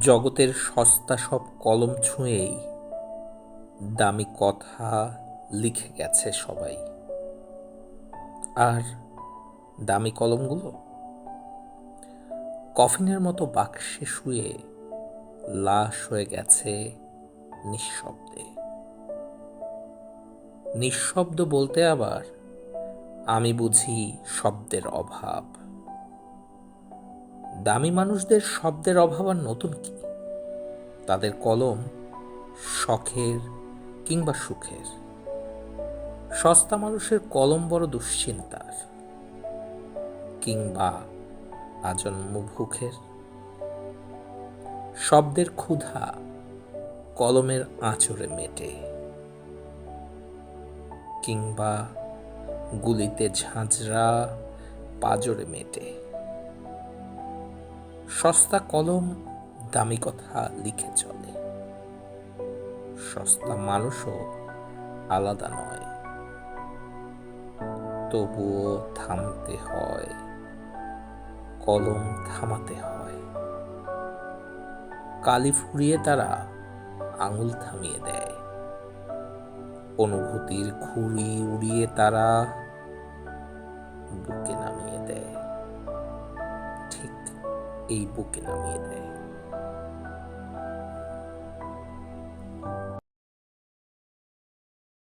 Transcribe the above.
জগতের সস্তা সব কলম ছুঁয়েই দামি কথা লিখে গেছে সবাই। আর দামি কলমগুলো? কফিনের মতো বাক্সে শুয়ে লাশ হয়ে গেছে নিঃশব্দে। নিঃশব্দ বলতে আবার আমি বুঝি শব্দের অভাব। দামি মানুষদের শব্দের অভাব আর নতুন কি? তাদের কলম শখের কিংবা সুখের। সস্তা মানুষের কলম বড় দুশ্চিন্তার। কিংবা আজন্ম ভুখের শব্দের ক্ষুধা কলমের আঁচড়ে মেটে। কিংবা গুলিতে ঝাঁঝরা পাজরে মেটে। সস্তা কলম, দামি কথা লিখে চলে। সস্তা মানুষও আলাদা নয়। তবুও থামতে হয়, কলম থামাতে হয়। কালি ফুরিয়ে তারা আঙুল থামিয়ে দেয়। অনুভূতির খুঁড়ি উড়িয়ে তারা বুকে নামিয়ে দেয় ঠিক এই বুকে নামিয়ে দেয়